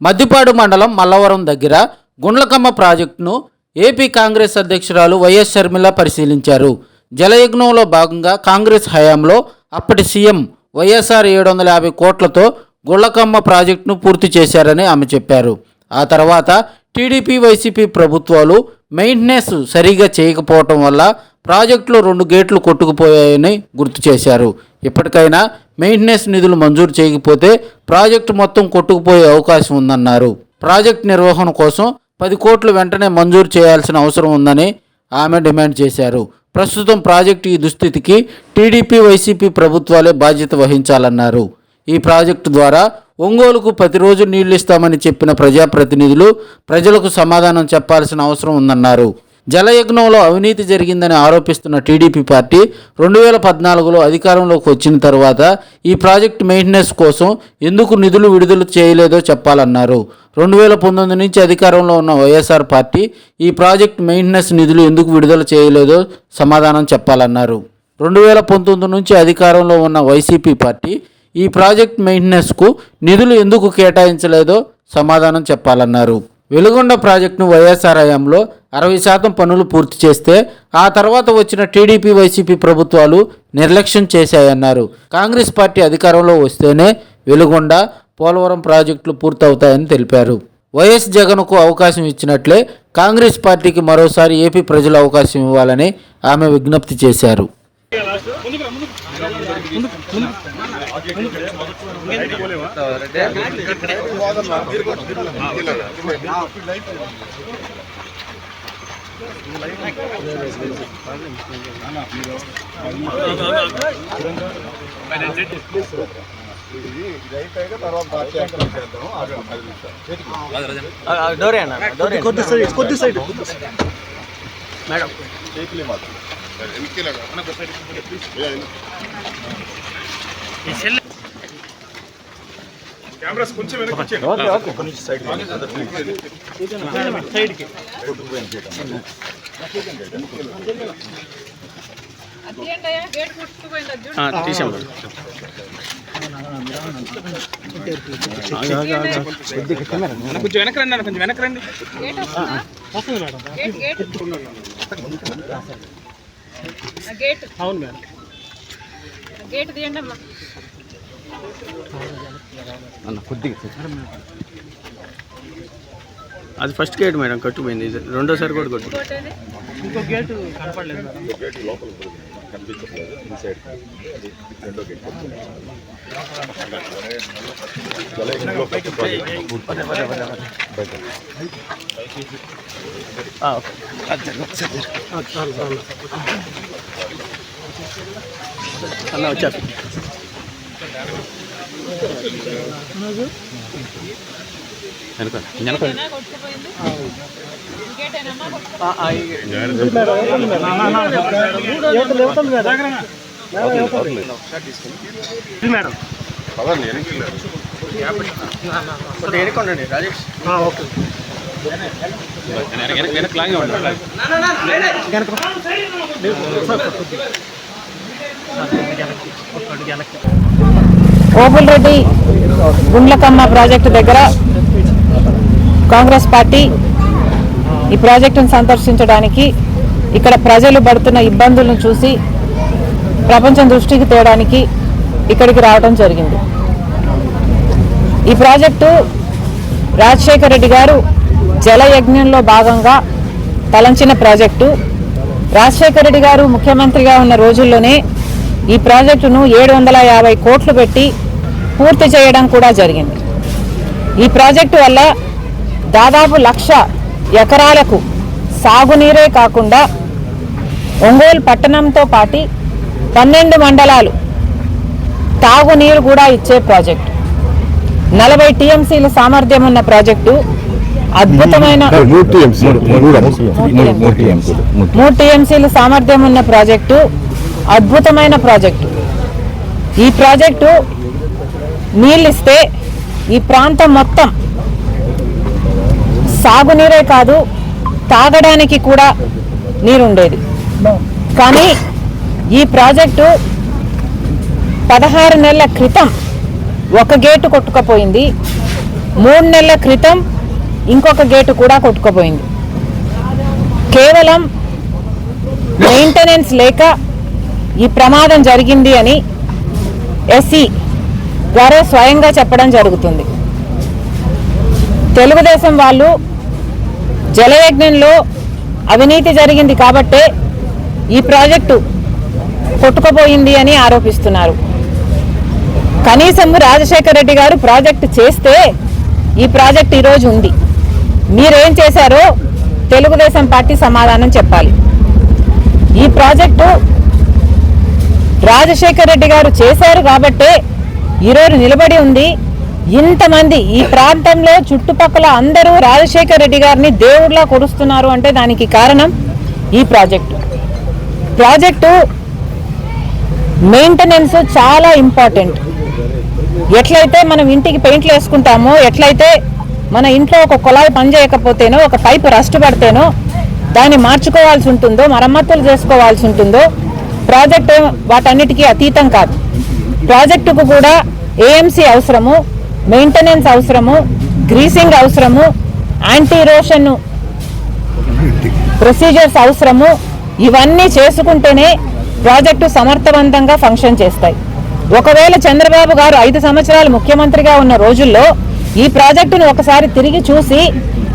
మద్దిపాడు మండలం మల్లవరం దగ్గర గుండ్లకమ్మ ప్రాజెక్టును ఏపీ కాంగ్రెస్ అధ్యక్షురాలు వైఎస్ షర్మిల పరిశీలించారు. జలయజ్ఞంలో భాగంగా కాంగ్రెస్ హయాంలో అప్పటి సీఎం వైఎస్ఆర్ ఏడు వందల యాభై కోట్లతో గుళ్ళకమ్మ ప్రాజెక్టును పూర్తి చేశారని ఆమె చెప్పారు. ఆ తర్వాత టీడీపీ వైసీపీ ప్రభుత్వాలు మెయింటెనెన్స్ సరిగా చేయకపోవటం వల్ల ప్రాజెక్టులో రెండు గేట్లు కొట్టుకుపోయాయని గుర్తు చేశారు. ఇప్పటికైనా మెయింటెనెన్స్ నిధులు మంజూరు చేయకపోతే ప్రాజెక్టు మొత్తం కొట్టుకుపోయే అవకాశం ఉందన్నారు. ప్రాజెక్టు నిర్వహణ కోసం పది కోట్లు వెంటనే మంజూరు చేయాల్సిన అవసరం ఉందని ఆమె డిమాండ్ చేశారు. ప్రస్తుతం ప్రాజెక్టు ఈ దుస్థితికి టీడీపీ వైసీపీ ప్రభుత్వాలే బాధ్యత వహించాలన్నారు. ఈ ప్రాజెక్టు ద్వారా ఒంగోలుకు ప్రతిరోజు నీళ్ళు ఇస్తామని చెప్పిన ప్రజాప్రతినిధులు ప్రజలకు సమాధానం చెప్పాల్సిన అవసరం ఉందన్నారు. జలయజ్ఞంలో అవినీతి జరిగిందని ఆరోపిస్తున్న టీడీపీ పార్టీ రెండు వేల పద్నాలుగులో అధికారంలోకి వచ్చిన తర్వాత ఈ ప్రాజెక్టు మెయింటెనెన్స్ కోసం ఎందుకు నిధులు విడుదల చేయలేదో చెప్పాలన్నారు. రెండు వేల పంతొమ్మిది నుంచి అధికారంలో ఉన్న వైఎస్ఆర్ పార్టీ ఈ ప్రాజెక్ట్ మెయింటెనెన్స్ నిధులు ఎందుకు విడుదల చేయలేదో సమాధానం చెప్పాలన్నారు. రెండు వేల పంతొమ్మిది నుంచి అధికారంలో ఉన్న వైసీపీ పార్టీ ఈ ప్రాజెక్ట్ మెయింటెనెన్స్కు నిధులు ఎందుకు కేటాయించలేదో సమాధానం చెప్పాలన్నారు. వెలుగొండ ప్రాజెక్టును వైఎస్ఆర్ హయాంలో అరవై శాతం పనులు పూర్తి చేస్తే ఆ తర్వాత వచ్చిన టీడీపీ వైసీపీ ప్రభుత్వాలు నిర్లక్ష్యం చేశాయన్నారు. కాంగ్రెస్ పార్టీ అధికారంలో వస్తేనే వెలుగొండ పోలవరం ప్రాజెక్టులు పూర్తవుతాయని తెలిపారు. వైఎస్ జగన్కు అవకాశం ఇచ్చినట్లే కాంగ్రెస్ పార్టీకి మరోసారి ఏపీ ప్రజలు అవకాశం ఇవ్వాలని ఆమె విజ్ఞప్తి చేశారు. డోరే అన్న డోరే కొద్ది సైడ్ కొద్ది సైడ్ మేడం ఓకే ఓకే. కొంచెం సైడ్ సైడ్కి తీసాం కొంచెం వెనక రండి కొంచెం వెనక రండి వస్తుంది మేడం గేట్ అవును మేడం. గేట్ తీయండి అమ్మా అది ఫస్ట్ గేట్ మేడం కట్టుపోయింది ఇది రెండోసారి కూడా కొట్టు? ఇంకో గేట్ కనపడలేదు. అన్న వచ్చారు గేట్? యువతలు యువతలు మేడం ఇది మేడం కొద్దిగా వెనకొండండి రాజేష్ ఆ, ఓకే వెనక లాగే ఓపుల్ రెడ్డి గుండ్లకమ్మ ప్రాజెక్టు దగ్గర కాంగ్రెస్ పార్టీ ఈ ప్రాజెక్టును సందర్శించడానికి ఇక్కడ ప్రజలు పడుతున్న ఇబ్బందులను చూసి ప్రపంచం దృష్టికి తేవడానికి ఇక్కడికి రావడం జరిగింది. ఈ ప్రాజెక్టు రాజశేఖర రెడ్డి గారు జలయజ్ఞంలో భాగంగా తలంచిన ప్రాజెక్టు. రాజశేఖర రెడ్డి గారు ముఖ్యమంత్రిగా ఉన్న రోజుల్లోనే ఈ ప్రాజెక్టును ఏడు వందల యాభై కోట్లు పెట్టి పూర్తి చేయడం కూడా జరిగింది ఈ ప్రాజెక్టు వల్ల దాదాపు లక్ష ఎకరాలకు సాగునీరే కాకుండా ఒంగోలు పట్టణంతో పాటి పన్నెండు మండలాలు తాగునీరు కూడా ఇచ్చే ప్రాజెక్టు నలభై టీఎంసీల సామర్థ్యం ఉన్న ప్రాజెక్టు అద్భుతమైన మూడు టీఎంసీ మూడు టీఎంసీ మూడు టీఎంసీల సామర్థ్యం ఉన్న ప్రాజెక్టు అద్భుతమైన ప్రాజెక్టు. ఈ ప్రాజెక్టు నీళ్ళిస్తే ఈ ప్రాంతం మొత్తం సాగునీరే కాదు తాగడానికి కూడా నీరుండేది. కానీ ఈ ప్రాజెక్టు పదహారు నెలల క్రితం ఒక గేటు కొట్టుకపోయింది. మూడు నెలల క్రితం ఇంకొక గేటు కూడా కొట్టుకుపోయింది. కేవలం మెయింటెనెన్స్ లేక ఈ ప్రమాదం జరిగింది అని ఎస్సీ గారే స్వయంగా చెప్పడం జరుగుతుంది. తెలుగుదేశం వాళ్ళు జలయజ్ఞంలో అవినీతి జరిగింది కాబట్టే ఈ ప్రాజెక్టు కొట్టుకుపోయింది అని ఆరోపిస్తున్నారు. కనీసం రాజశేఖర రెడ్డి గారు ప్రాజెక్టు చేస్తే ఈ ప్రాజెక్ట్ ఈరోజు ఉంది. మీరేం చేశారో తెలుగుదేశం పార్టీ సమాధానం చెప్పాలి. ఈ ప్రాజెక్టు రాజశేఖర్ రెడ్డి గారు చేశారు కాబట్టే ఈరోజు నిలబడి ఉంది. ఇంతమంది ఈ ప్రాంతంలో చుట్టుపక్కల అందరూ రాజశేఖర్ రెడ్డి గారిని దేవుడిలా కొడుస్తున్నారు అంటే దానికి కారణం ఈ ప్రాజెక్టు. ప్రాజెక్టు మెయింటెనెన్స్ చాలా ఇంపార్టెంట్ ఎట్లయితే మనం ఇంటికి పెయింట్లు వేసుకుంటామో ఎట్లయితే మన ఇంట్లో ఒక కుళాయి పనిచేయకపోతేనో ఒక పైపు రస్ట్ పడితేనో దాన్ని మార్చుకోవాల్సి ఉంటుందో మరమ్మతులు చేసుకోవాల్సి ఉంటుందో ప్రాజెక్టు వాటన్నిటికీ అతీతం కాదు. ప్రాజెక్టుకు కూడా ఏఎంసీ అవసరము మెయింటెనెన్స్ అవసరము గ్రీసింగ్ అవసరము యాంటీ ఇరోషన్ ప్రొసీజర్స్ అవసరము ఇవన్నీ చేసుకుంటేనే ప్రాజెక్టు సమర్థవంతంగా ఫంక్షన్ చేస్తాయి. ఒకవేళ చంద్రబాబు గారు ఐదు సంవత్సరాలు ముఖ్యమంత్రిగా ఉన్న రోజుల్లో ఈ ప్రాజెక్టును ఒకసారి తిరిగి చూసి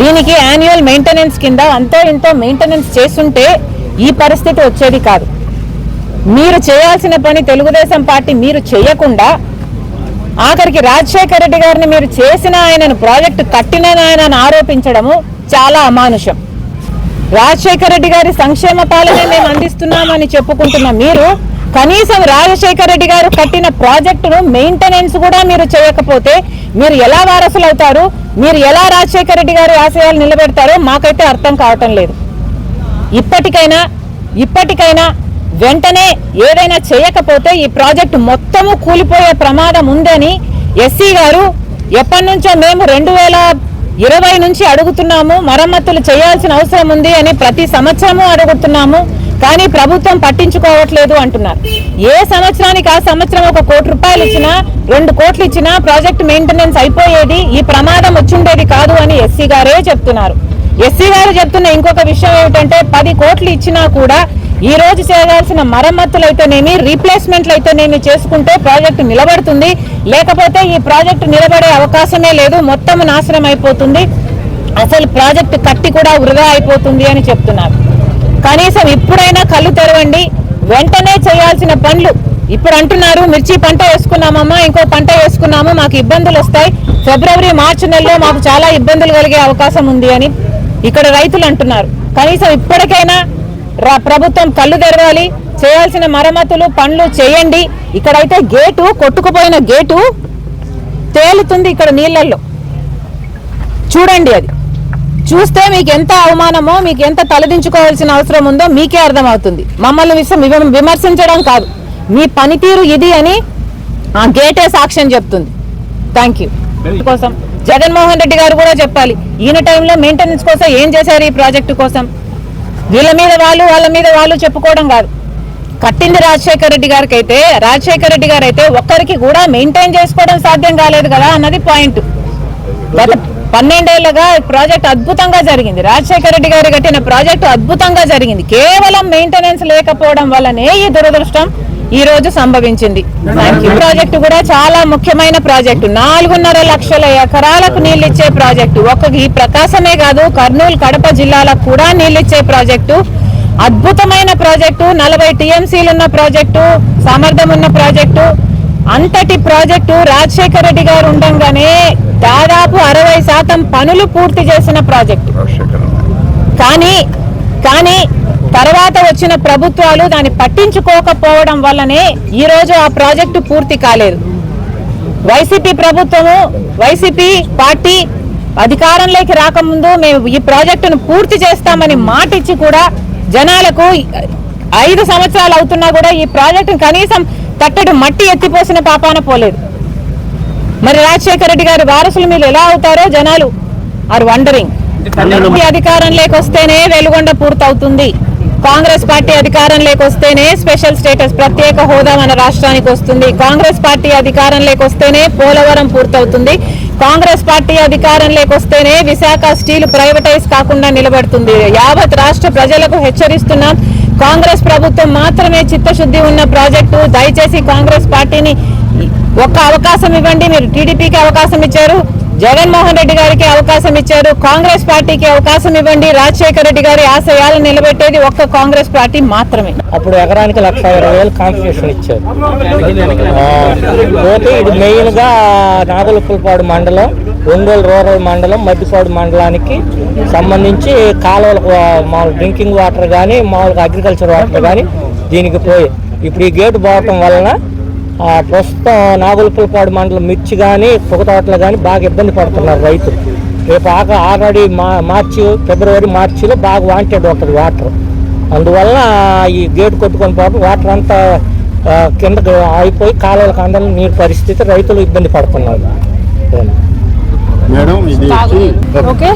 దీనికి యాన్యువల్ మెయింటెనెన్స్ కింద అంతో ఇంతో మెయింటెనెన్స్ చేస్తుంటే ఈ పరిస్థితి వచ్చేది కాదు. మీరు చేయాల్సిన పని తెలుగుదేశం పార్టీ మీరు చేయకుండా ఆఖరికి రాజశేఖర రెడ్డి గారిని మీరు చేసిన ఆయనను ప్రాజెక్టు కట్టిన ఆయనను ఆరోపించడము చాలా అమానుషం. రాజశేఖర రెడ్డి గారి సంక్షేమ పాలనే మేము అందిస్తున్నామని చెప్పుకుంటున్న మీరు కనీసం రాజశేఖర రెడ్డి గారు కట్టిన ప్రాజెక్టును మెయింటెనెన్స్ కూడా మీరు చేయకపోతే మీరు ఎలా వారసులు అవుతారు మీరు ఎలా రాజశేఖర రెడ్డి గారి ఆశయాలు నిలబెడతారో మాకైతే అర్థం కావటం లేదు. ఇప్పటికైనా ఇప్పటికైనా వెంటనే ఏదైనా చేయకపోతే ఈ ప్రాజెక్టు మొత్తము కూలిపోయే ప్రమాదం ఉందని ఎస్సీ గారు ఎప్పటి నుంచో మేము రెండు వేల ఇరవై నుంచి అడుగుతున్నాము మరమ్మతులు చేయాల్సిన అవసరం ఉంది అని ప్రతి సంవత్సరము అడుగుతున్నాము కానీ ప్రభుత్వం పట్టించుకోవట్లేదు అంటున్నారు. ఏ సంవత్సరానికి ఆ సంవత్సరం ఒక కోటి రూపాయలు ఇచ్చినా రెండు కోట్లు ఇచ్చినా ప్రాజెక్ట్ మెయింటెనెన్స్ అయిపోయేది ఈ ప్రమాదం వచ్చిండేది కాదు అని ఎస్సీ గారే చెప్తున్నారు. ఎస్సీ గారు చెప్తున్న ఇంకొక విషయం ఏమిటంటే పది కోట్లు ఇచ్చినా కూడా ఈ రోజు చేయాల్సిన మరమ్మతులు అయితేనేమి రీప్లేస్మెంట్లు అయితేనేమి చేసుకుంటే ప్రాజెక్టు నిలబడుతుంది. లేకపోతే ఈ ప్రాజెక్టు నిలబడే అవకాశమే లేదు మొత్తం నాశనం అయిపోతుంది. అసలు ప్రాజెక్టు కట్టి కూడా వృధా అయిపోతుంది అని చెప్తున్నారు. కనీసం ఇప్పుడైనా కళ్ళు తెరవండి వెంటనే చేయాల్సిన పనులు. ఇప్పుడు అంటున్నారు మిర్చి పంట వేసుకున్నామమ్మా ఇంకో పంట వేసుకున్నాము మాకు ఇబ్బందులు వస్తాయి. ఫిబ్రవరి మార్చి నెలలో మాకు చాలా ఇబ్బందులు కలిగే అవకాశం ఉంది అని ఇక్కడ రైతులు అంటున్నారు. కనీసం ఇప్పటికైనా ప్రభుత్వం కళ్ళు తెరవాలి చేయాల్సిన మరమ్మతులు పనులు చేయండి. ఇక్కడైతే గేటు కొట్టుకుపోయిన గేటు తేలుతుంది ఇక్కడ నీళ్ళల్లో. చూడండి అది. చూస్తే మీకు ఎంత అవమానమో మీకు ఎంత తలదించుకోవాల్సిన అవసరం ఉందో మీకే అర్థమవుతుంది. మమ్మల్ని విమర్శించడం కాదు. మీ పనితీరు ఇది అని ఆ గేటే సాక్ష్యం చెప్తుంది. థ్యాంక్ యూ కోసం జగన్మోహన్ రెడ్డి గారు కూడా చెప్పాలి. ఈయన టైంలో మెయింటెనెన్స్ కోసం ఏం చేశారు ఈ ప్రాజెక్టు కోసం? వీళ్ళ మీద వాళ్ళు వాళ్ళ మీద వాళ్ళు చెప్పుకోవడం కాదు. కట్టింది రాజశేఖర రెడ్డి గారికి అయితే రాజశేఖర రెడ్డి గారు అయితే ఒక్కరికి కూడా మెయింటైన్ చేసుకోవడం సాధ్యం కాలేదు కదా అన్నది పాయింట్ గత పన్నెండేళ్ళుగా ప్రాజెక్ట్ అద్భుతంగా జరిగింది. రాజశేఖర రెడ్డి గారు కట్టిన ప్రాజెక్టు అద్భుతంగా జరిగింది. కేవలం మెయింటెనెన్స్ లేకపోవడం వల్లనే ఈ దురదృష్టం ఈ రోజు సంభవించింది. ప్రాజెక్టు కూడా చాలా ముఖ్యమైన ప్రాజెక్టు నాలుగున్నర లక్షల ఎకరాలకు నీళ్ళిచ్చే ప్రాజెక్టు ఒక్క ఈ ప్రకాశమే కాదు కర్నూలు కడప జిల్లాలకు కూడా నీళ్ళిచ్చే ప్రాజెక్టు అద్భుతమైన ప్రాజెక్టు నలభై టీఎంసీలు ఉన్న ప్రాజెక్టు సామర్థ్యం ఉన్న ప్రాజెక్టు అంతటి ప్రాజెక్టు రాజశేఖర రెడ్డి గారు ఉండంగానే దాదాపు అరవై శాతం పనులు పూర్తి చేసిన ప్రాజెక్టు కానీ కానీ తర్వాత వచ్చిన ప్రభుత్వాలు దాన్ని పట్టించుకోకపోవడం వల్లనే ఈ రోజు ఆ ప్రాజెక్టు పూర్తి కాలేదు. వైసీపీ ప్రభుత్వము వైసీపీ పార్టీ అధికారంలోకి రాకముందు మేము ఈ ప్రాజెక్టును పూర్తి చేస్తామని మాట ఇచ్చి కూడా జనాలకు ఐదు సంవత్సరాలు అవుతున్నా కూడా ఈ ప్రాజెక్టును కనీసం తట్టడు మట్టి ఎత్తిపోసిన పాపాన పోలేదు. మరి రాజశేఖర రెడ్డి గారి వారసులు మీరు ఎలా అవుతారో జనాలు ఆర్ వండరింగ్ అధికారంలోకి వస్తేనే వెలుగొండ పూర్తవుతుంది. కాంగ్రెస్ పార్టీ అధికారంలోకి వస్తేనే స్పెషల్ స్టేటస్ ప్రత్యేక హోదా మన రాష్ట్రానికి వస్తుంది. కాంగ్రెస్ పార్టీ అధికారంలోకి వస్తేనే పోలవరం పూర్తవుతుంది. కాంగ్రెస్ పార్టీ అధికారంలోకి వస్తేనే విశాఖ స్టీల్ ప్రైవేటైజ్ కాకుండా నిలబడుతుంది. యావత్ రాష్ట్ర ప్రజలకు హెచ్చరిస్తున్నాం కాంగ్రెస్ ప్రభుత్వం మాత్రమే చిత్తశుద్ధి ఉన్న ప్రాజెక్టు దయచేసి కాంగ్రెస్ పార్టీని ఒక్క అవకాశం ఇవ్వండి. మీరు టీడీపీకి అవకాశం ఇచ్చారు. జగన్మోహన్ రెడ్డి గారికి అవకాశం ఇచ్చారు. కాంగ్రెస్ పార్టీకి అవకాశం ఇవ్వండి. రాజశేఖర రెడ్డి గారి ఆశయాలు నిలబెట్టేది ఒక్క కాంగ్రెస్ పార్టీ మాత్రమే. అప్పుడు ఎకరానికి లక్ష ఇరవై వేలు కాన్స్టిట్యూషన్ ఇచ్చారు. పోతే ఇది మెయిన్గా నాగులపులపాడు మండలం ఒంగోలు రూరల్ మండలం మద్దిపాడు మండలానికి సంబంధించి కాలువలకు మామూలు డ్రింకింగ్ వాటర్ కానీ మామూలుగా అగ్రికల్చర్ వాటర్ కానీ దీనికి పోయి. ఇప్పుడు ఈ గేటు పోవటం వలన ప్రస్తుతం నాగులపులపాడు మండలం మిర్చి కానీ పొగ తోటలు కానీ బాగా ఇబ్బంది పడుతున్నారు రైతులు. రేపు ఆక ఆల్రెడీ మా మార్చి ఫిబ్రవరి మార్చిలో బాగా వాంటెడ్ ఉంటుంది వాటర్. అందువల్ల ఈ గేట్ కొట్టుకొని పోవడం వాటర్ అంతా ఆ, కిందకు అయిపోయి కాలువలకు అందరం నీరు పరిస్థితి రైతులు ఇబ్బంది పడుతున్నారు. మేడం ఇది ఓకే.